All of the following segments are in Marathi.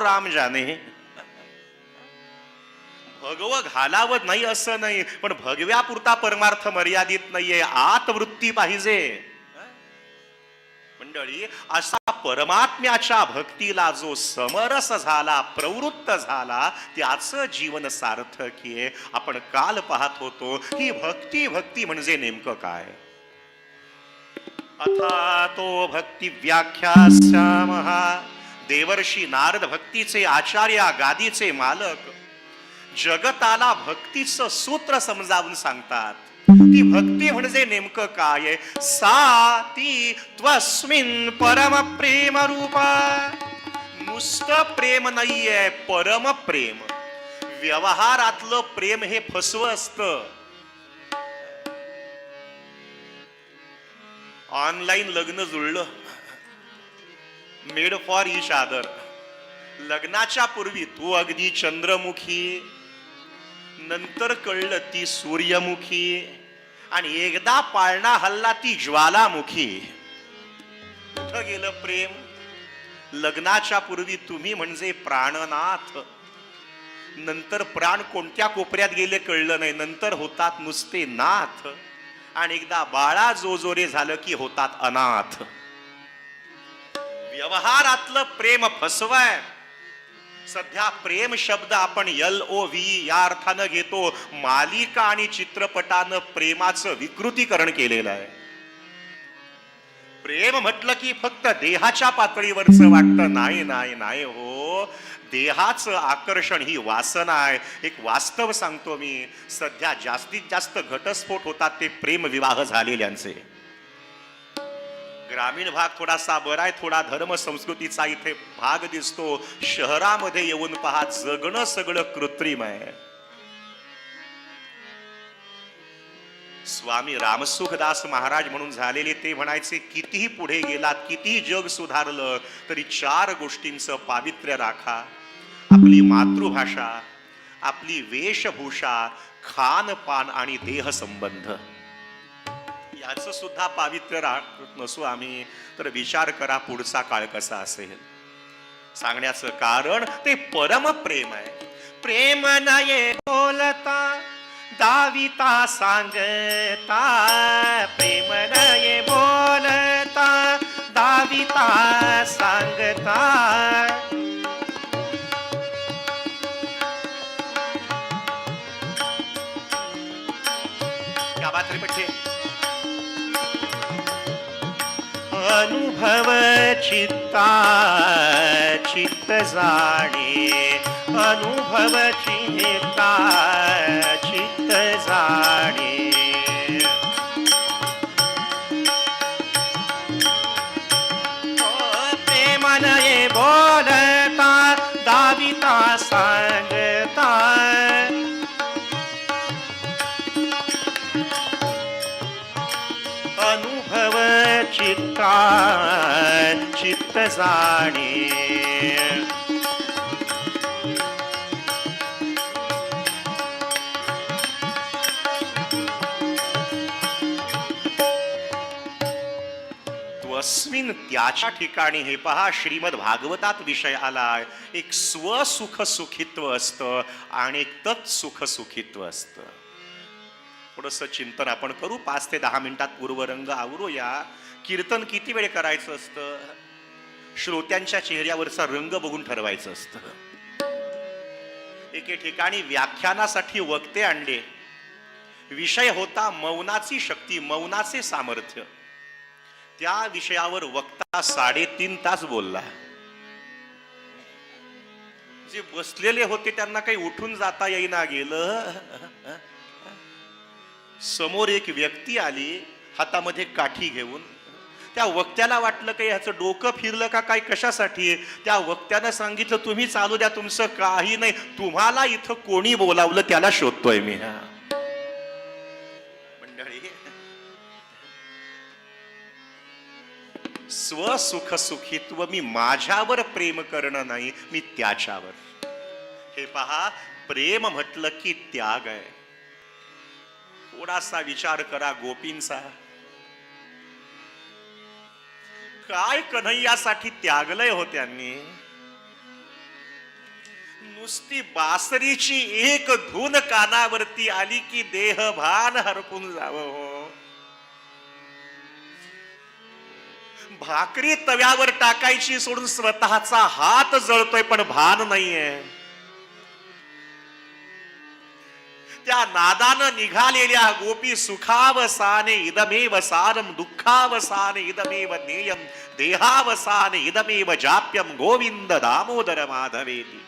राम जाने. भगव घालावं नाही असं नाही पण भगव्यापुरता परमार्थ मर्यादित नाहीये. आत वृत्ती पाहिजे. मंडळी असा परमात्म्याच्या भक्तीला जो समरस झाला प्रवृत्त झाला त्याचं जीवन सार्थक आहे. आपण काल पाहत होतो ही भक्ती भक्ती म्हणजे नेमकं काय? अथा तो भक्ती व्याख्या श्यामहा. देवर्षी नारद भक्तीचे आचार्य गादीचे मालक. जगताला भक्तीचं सूत्र समजावून सांगतात. ती भक्ती म्हणजे नेमकं काय? सा ती त्वस्मिन परम प्रेम रूपा. नुसतं प्रेम नाहीये परम प्रेम. व्यवहारातलं प्रेम हे फसव असत. ऑनलाईन लग्न जुळलं. मेड फॉर इच आदर लग्नाच्या पूर्वी तू अगदी चंद्रमुखी नंतर कळलं ती सूर्यमुखी आणि एकदा पाळणा हल्ला ती ज्वालामुखी. कुठं गेलं प्रेम? लग्नाच्या पूर्वी तुम्ही म्हणजे प्राणनाथ. नंतर प्राण कोणत्या कोपऱ्यात गेले कळलं नाही नंतर होतात नुसते नाथ. आणि एकदा बाळा जोजोरे झालं की होतात अनाथ. व्यवहारातलं प्रेम फसवाय. सध्या प्रेम शब्द आपण एल ओ व्ही या अर्थानं घेतो. मालिका आणि चित्रपटानं प्रेमाचं विकृतीकरण केलेलं आहे. प्रेम म्हटलं की फक्त देहाच्या पातळीवरच वाटतं. नाही नाही नाही हो. देहाचं आकर्षण ही वासना आहे. एक वास्तव सांगतो मी. सध्या जास्तीत जास्त घटस्फोट होतात ते प्रेम विवाह झालेल्यांचे. ग्रामीण भाग थोडासा बरा आहे थोडा धर्म संस्कृतीचा इथे भाग दिसतो. शहरामध्ये येऊन पहा जगणं सगळं कृत्रिम आहे. स्वामी रामसुखदास महाराज म्हणून झालेले ते म्हणायचे कितीही पुढे गेलात कितीही जग सुधारलं तरी चार गोष्टींचं पावित्र्य राखा. आपली मातृभाषा आपली वेशभूषा खानपान आणि देह संबंध सुद्धा पावित्र्य राखत नसू आम्ही. तर विचार करा पुढचा काळ कसा असेल. सांगण्याचं कारण ते परम प्रेम आहे. प्रेम नये बोलता दाविता सांगता. प्रेम नये बोलता दाविता सांगता. क्या बात रे अनुभव चित्ता चित्त जाणे. अनुभव चित्ता चित्त जाणे. चित्त जाणे त्वस्मिन त्याच्या ठिकाणी हे पहा श्रीमद भागवतात विषय आलाय. एक स्वसुख सुखित्व असतं आणि एक तत्सुख सुखित्व असतं. थोडस चिंतन आपण करू. पाच ते दहा मिनिटात पूर्वरंग आवरूया. कीर्तन किती वेळ करायचं असतं? श्रोत्यांच्या चेहऱ्यावरचा रंग बघून ठरवायचं असतं. एके ठिकाणी व्याख्यानासाठी वक्ते आणले. विषय होता मौनाची शक्ती मौनाचे सामर्थ्य. त्या विषयावर वक्ता साडेतीन तास बोलला. जे बसलेले होते त्यांना काही उठून जाता येईना गेलं. समोर एक व्यक्ती आली हातामध्ये काठी घेऊन. त्या वक्त्याला वाटलं का ह्याचं डोकं फिरलं का काय कशासाठी? त्या वक्त्यानं सांगितलं तुम्ही चालू द्या तुमचं काही नाही. तुम्हाला इथं कोणी बोलावलं त्याला शोधतोय मी. हा मंडळी स्वसुख सुखित्व मी माझ्यावर प्रेम करणं नाही मी त्याच्यावर. हे पहा प्रेम म्हटलं की त्याग आहे. थोडासा विचार करा गोपींचा. काय कन्हैयासाठी त्यागलंय हो त्यांनी? नुसती बासरीची एक धून कानावरती आली की देह भान हरपून जावं हो. भाकरी तव्यावर टाकायची सोडून स्वतःचा हात जळतोय पण भान नाहीये. त्या नादानं निघालेल्या गोपी सुखावसाने इदमेव सारम दुःखावसाने इदमेव नेयम देहावसाने इदमेव जाप्यम गोविंद दामोदर माधवेती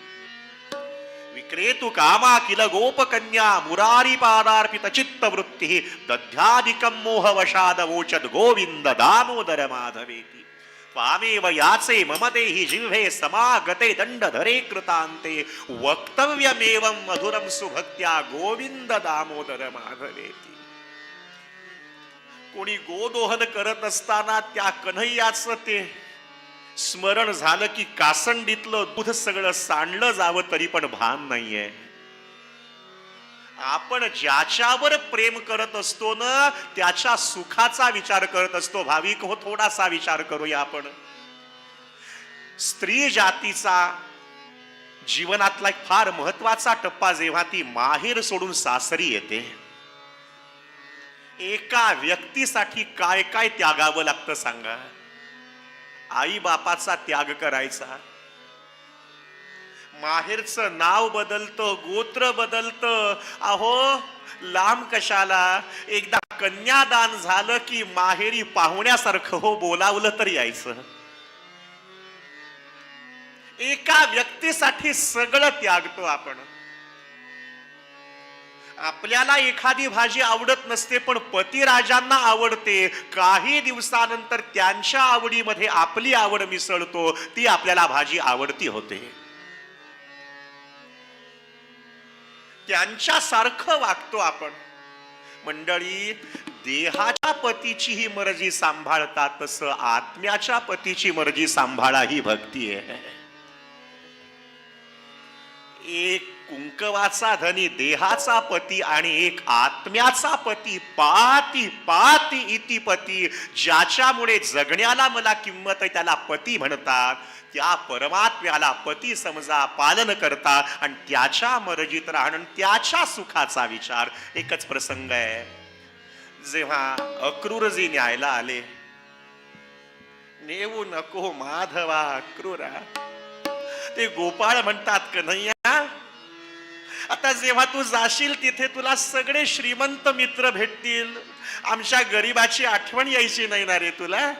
विक्रेतु कामा किल गोपकन्या मुरारी पादार्पित चित्त वृत्ती दध्याधिकम मोहवशाद वोचत गोविंद दामोदर माधवेती त्वामेव याचे मम देहि जिह्वे समागते दंडधरे कृतांते वक्तव्यमेवं मधुरं सुभक्त्या गोविंद दामोदर माधवेती। कोणी गोदोहन करत असताना त्या कन्हैयाच ते स्मरण झालं की कासंडीतलं दूध सगळं सांडलं जावं तरी पण भान नाहीये. आपण ज्याच्यावर प्रेम करत असतो ना त्याच्या सुखाचा विचार करत असतो. भाविक हो थोडासा विचार करूया आपण. स्त्री जातीचा जीवनातला एक फार महत्त्वाचा टप्पा जेव्हा ती माहेर सोडून सासरी येते एका व्यक्तीसाठी काय काय त्यागावं लागतं सांगा. आई बापाचा त्याग करायचा. माहेरचं नाव बदलतं गोत्र बदलतं. अहो लांब कशाला? एकदा कन्यादान झालं की माहेरी पाहुण्यासारखं हो बोलावलं तर यायचं. एका व्यक्तीसाठी सगळं त्यागतो आपण. आपल्याला एखादी भाजी आवडत नसते पण पतिराजांना आवडते. काही दिवसानंतर त्यांच्या आवडीमध्ये आपली आवड मिसळतो ती आपल्याला भाजी आवडती होते. त्यांच्यासारखं वागतो आपण. मंडळी देहाच्या पतीची ही मर्जी सांभाळतात तसं आत्म्याच्या पतीची मर्जी सांभाळा ही भक्ती आहे. एक कुंकवाचा धनी देहाचा पती आणि एक आत्म्याचा पती. पाती पाती इति पती. ज्याच्यामुळे जगण्याला मला किंमत आहे त्याला पती म्हणतात. त्या परमात्म्याला पती समजा पालन करता आणि त्याच्या मर्जीत राहणं त्याच्या सुखाचा विचार एकच प्रसंग आहे. जेव्हा अक्रूरजी न्यायला आले नेऊ नको माधवा अक्रूरा. ते गोपाळ म्हणतात कन्हैया आता जेव्हा तू जाशील तिथे तुला सगळे श्रीमंत मित्र भेटतील. आमच्या गरीबाची आठवण यायची नाही ना रे तुला?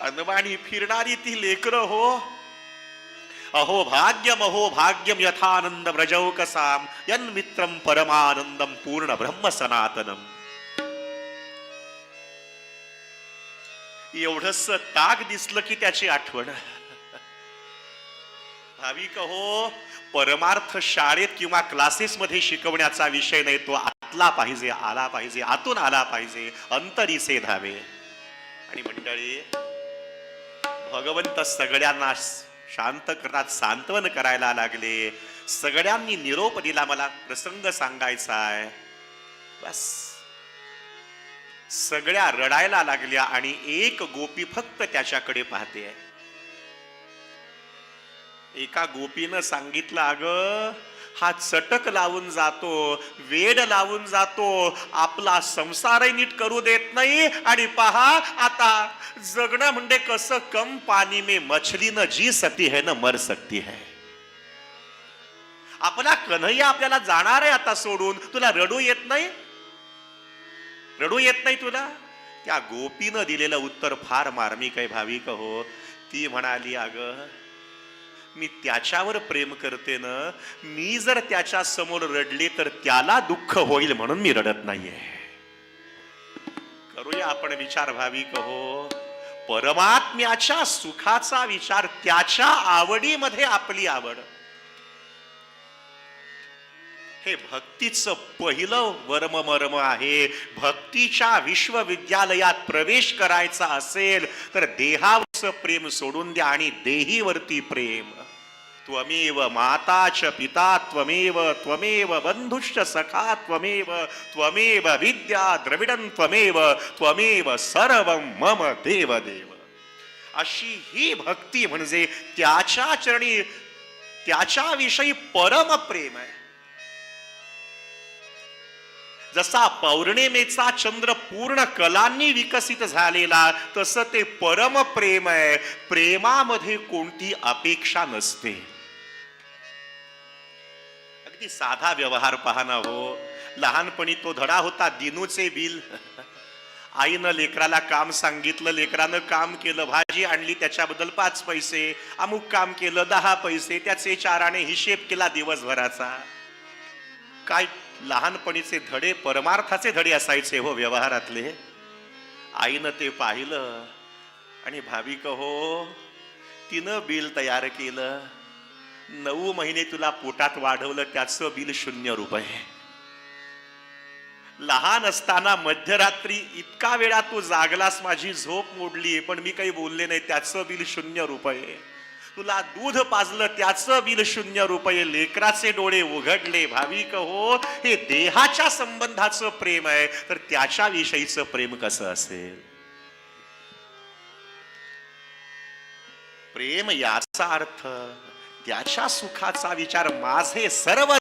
अनवाणी फिरणारी ती लेकर हो. अहो भाग्यम अहो भाग्यम यथानंद व्रजौकसाम यन मित्रम परमानंदम पूर्ण ब्रह्म सनातनम. एवढस ताक दिसलं की त्याची आठवण. भाविक हो परमार्थ शाळेत किंवा क्लासेस मध्ये शिकवण्याचा विषय नाही तो आतला पाहिजे आला पाहिजे आतून आला पाहिजे अंतरीचे धावे. आणि मंडळी भगवंत सगळ्यांना शांत करतात सांत्वन करायला लागले. सगळ्यांनी निरोप दिला मला प्रसंग सांगायचा आहे. बस. सगळ्या रडायला लागल्या आणि एक गोपी फक्त त्याच्याकडे पाहते. एका गोपीनं सांगितलं अग हा चटक लावून जातो वेड लावून जातो आपला संसारही नीट करू देत नाही. आणि पहा आता जगणं म्हणजे कसं कम पाणी में मछली न जी सती है न मर सकती है. आपला कन्हैया आपल्याला जाणार आहे आता सोडून. तुला रडू येत नाही? रडू येत नाही तुला? त्या गोपीनं दिलेलं उत्तर फार मार्मिक आहे भाविक हो. ती म्हणाली अग मी त्याच्यावर प्रेम करते ना. मी जर त्याच्यासमोर रडले तर त्याला दुःख होईल म्हणून मी रडत नाहीये. करूया आपण विचार भाविक हो. परमात्म्याच्या सुखाचा विचार त्याच्या आवडीमध्ये आपली आवड. हे भक्तीचं पहिलं वर्ममर्म आहे. भक्तीच्या विश्वविद्यालयात प्रवेश करायचा असेल तर देहावरचं प्रेम सोडून द्या आणि देहीवरती प्रेम. त्वमेव माता च पिता त्वमेव त्वमेव बंधुश्च सखा त्वमेव त्वमेव विद्या द्रविडं त्वमेव त्वमेव सर्व मम देव देव अशी ही भक्ती म्हणजे त्याच्या चरणी त्याच्याविषयी परम प्रेम आहे. जसा पौर्णिमेचा चंद्र पूर्ण कलांनी विकसित झालेला तसं ते परम प्रेम आहे. प्रेमामध्ये कोणती अपेक्षा नसते. अगदी साधा व्यवहार पाहना हो. लहानपणी तो धडा होता दिनूचे बिल. आईनं लेकराला काम सांगितलं लेकरानं काम केलं भाजी आणली त्याच्याबद्दल पाच पैसे अमुक काम केलं दहा पैसे त्याचे चाराने हिशेब केला दिवसभराचा. काय लहानपणीचे धडे परमार्थाचे धडे असायचे हो व्यवहारातले. आईनं ते पाहिलं आणि भाविक हो तिनं बिल तयार केलं. नऊ महिने तुला पोटात वाढवलं त्याचं बिल शून्य रुपये. लहान असताना मध्यरात्री इतका वेळा तू जागलास माझी झोप मोडली पण मी काही बोलले नाही त्याचं बिल शून्य रुपये. तुला दूध पाजलं त्याचं बिल शून्य रुपये लेकराचे डोळे उघडले. भाविक हो हे देहाच्या संबंधाचं प्रेम आहे तर त्याच्या विषयीचं प्रेम कसं असेल? प्रेम याचा अर्थ त्याच्या सुखाचा विचार माझे सर्व